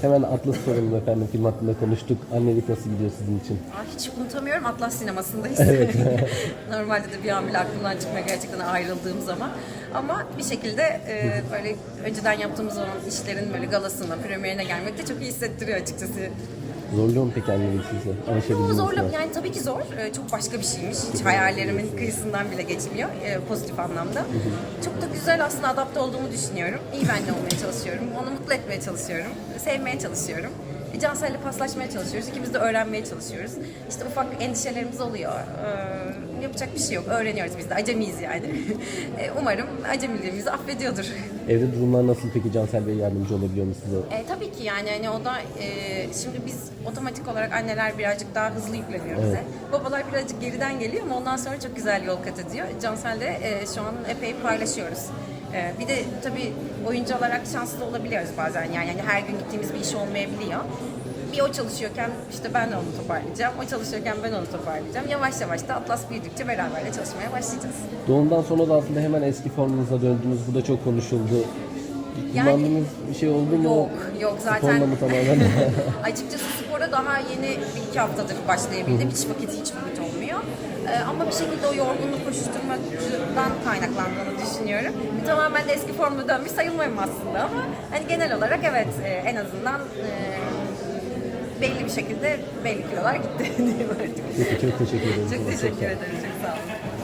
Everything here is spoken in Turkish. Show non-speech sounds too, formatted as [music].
Hemen Atlas soralım efendim. Film hakkında konuştuk. Annelik nasıl gidiyor sizin için? Aa, hiç unutamıyorum Atlas sinemasındayız. [laughs] Normalde de bir an bile aklımdan çıkmıyor gerçekten ayrıldığım zaman. Ama bir şekilde e, böyle önceden yaptığımız olan işlerin böyle galasına, premierine gelmek de çok iyi hissettiriyor açıkçası. Zorluyor mu peki annelik sizi? Alışabildiniz zorla, mi? yani tabii ki zor. Ee, çok başka bir şeymiş. Hiç hayallerimin kıyısından bile geçmiyor. e, pozitif anlamda. Çok da güzel aslında adapte olduğumu düşünüyorum. İyi benle olmaya çalışıyorum. Onu mutlu etmeye çalışıyorum. Sevmeye çalışıyorum. E, Cansel'le paslaşmaya çalışıyoruz. İkimiz de öğrenmeye çalışıyoruz. İşte ufak endişelerimiz oluyor. Ee, yapacak bir şey yok. Öğreniyoruz biz de. Acemiyiz yani. [laughs] E, Umarım acemiliğimizi affediyordur. Evde durumlar nasıl peki? Cansel Bey yardımcı olabiliyor mu size? E, tabii ki yani hani o da e, şimdi biz otomatik olarak anneler birazcık daha hızlı yükleniyor bize. Babalar birazcık geriden geliyor ama ondan sonra çok güzel yol kat ediyor. Cansel'le e, şu an epey paylaşıyoruz. E, bir de tabii oyuncu olarak şanslı olabiliyoruz bazen yani hani her gün gittiğimiz bir iş olmayabiliyor. Bir o çalışıyorken işte ben de onu toparlayacağım. O çalışıyorken ben onu toparlayacağım. Yavaş yavaş da Atlas büyüdükçe beraber de çalışmaya başlayacağız. Doğumdan sonra da aslında hemen eski formunuza döndünüz. Bu da çok konuşuldu. Yani- Kullandığınız bir şey oldu mu? Yok, yok zaten. Sporla mı tamamen? [laughs] Açıkçası spora daha yeni bir iki haftadır başlayabildim. Hiç vakit hiç. Ee, ama bir şekilde o yorgunluk koşuşturmadan kaynaklandığını düşünüyorum. Tamamen de eski formuna dönmüş sayılmayayım aslında ama hani genel olarak evet e, en azından e, belli bir şekilde belli kilolar gitti. [laughs] Peki çok teşekkür ederim. Çok teşekkür ederim. Çok sağ olun.